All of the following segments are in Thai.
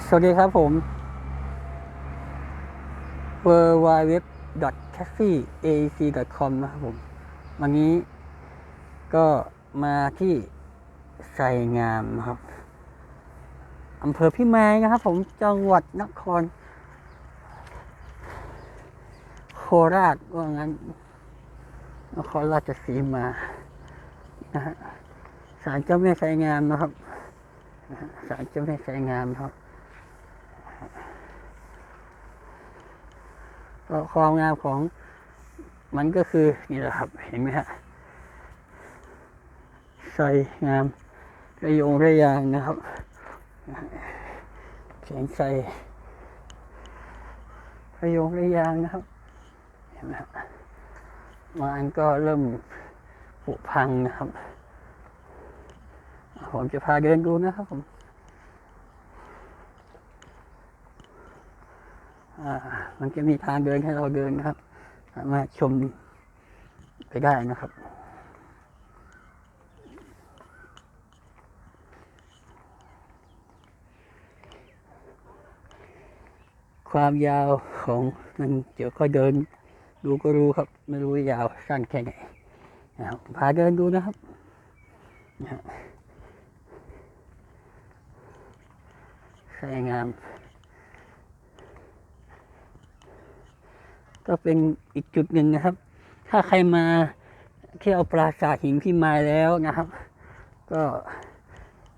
สวัสดีครับผม w w w c a f e a c c o m นะครับผม วันนี้ก็มาที่ไสงามนะครับอำเภอพิมายนะครับ ผมจังหวัดนคร โคราชว่างั้น นครราชสีมานะฮะศาลเจ้าแม่ไสงามนะครับศาลเจ้าแม่ไสงามนะครับ ความงามของมันก็คือนี่แหละครับ เห็นไหมฮะใส่งามระโยงระยางนะครับแสงใสระโยงระยางนะครับ เห็นไหมฮะบางอันก็เริ่มผุพังนะครับ ผมจะพาเดินดูนะครับผม อ่า มันจะมีทางเดินให้เราเดินนะครับ สามารถชมไปได้นะครับความยาวของมันเดี๋ยวก็เดินดูก็รู้ครับ ไม่รู้ยาวสั้นแค่ไหนนะครับพาเดินดูนะครับนะฮะสวยงาม ก็เป็นอีกจุดหนึ่งนะครับ ถ้าใครมาเที่ยวปราสาทหินพิมายแล้วนะครับ ก็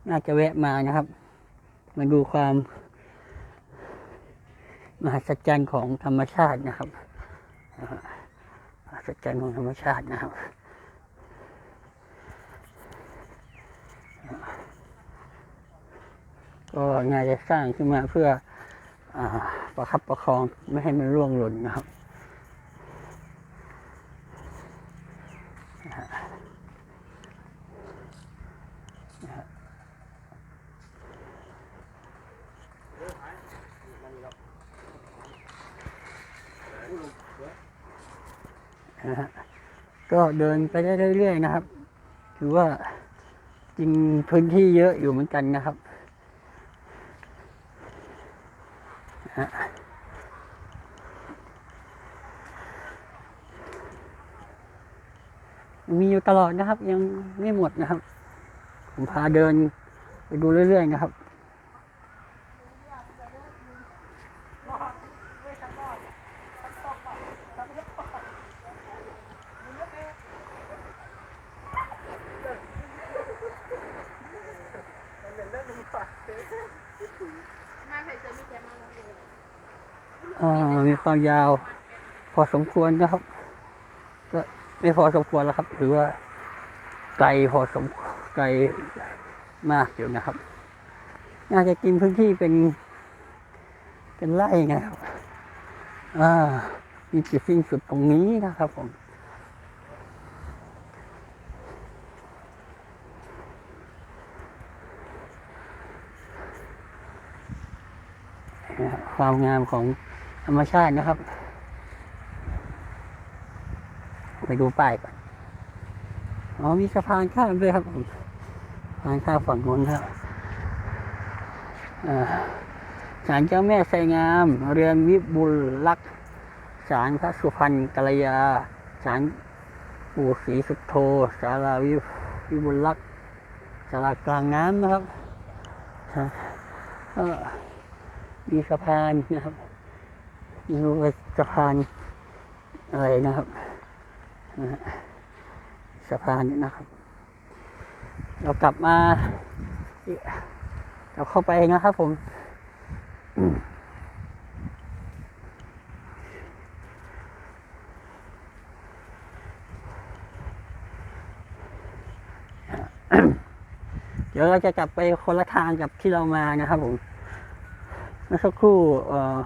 น่าจะแวะมานะครับ มาดูความมหัศจรรย์ของธรรมชาตินะครับอ่ามหัศจรรย์ของธรรมชาตินะครับก็น่าจะสร้างขึ้นมาเพื่ออประคับประคองไม่ให้มันร่วงหล่นนะครับ นะฮะก็เดินไปได้เรื่อยๆนะครับ ถือว่าจริงพื้นที่เยอะอยู่เหมือนกันนะครับนะมีอยู่ตลอดนะครับ ยังไม่หมดนะครับ ผมพาเดินไปดูเรื่อยๆนะครับ มีความยาว พอสมควรนะครับ ก็ไม่พอสมควรแล้วครับ หรือว่าไกลพอสมไกลมากอยู่นะครับน่าจะกินพื้นที่เป็น เป็นไร่นะครับอ่ามีจุดสิ้นสุดตรงนี้นะครับผมความงามของ ธรรมชาตินะครับ ไปดูป้ายก่อน อ๋อมีสะพานข้ามด้วยครับผมสะพานข้ามฝั่งนู้นครับศาลเจ้าแม่ไสงาม เรือนวิบุลลักษณ์ศาลพระสุพรรณกัลยาศาลปู่ศรีสุโธศาลาวิวิบุลลักษณ์ศาลากลางน้ำนะครับมีสะพานนะครับ ไม่รู้ว่าสะพานอะไรนะครับสะพานนี้นะครับ เรากลับมาเราเข้าไปนะครับผมเดี๋ยวเราจะกลับไปคนละทางกับที่เรามานะครับผม เมื่อสักครู่เอ่อ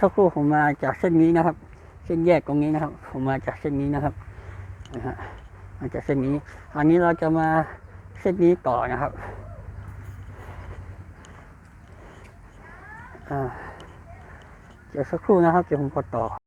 สักครู่ผมมาจากเส้นนี้นะครับ เส้นแยกตรงนี้นะครับ ผมมาจากเส้นนี้นะครับนะฮะมาจากเส้นนี้ อันนี้เราจะมาเส้นนี้ต่อนะครับอ่าเดี๋ยวสักครู่นะครับเดี๋ยวผมกดต่อ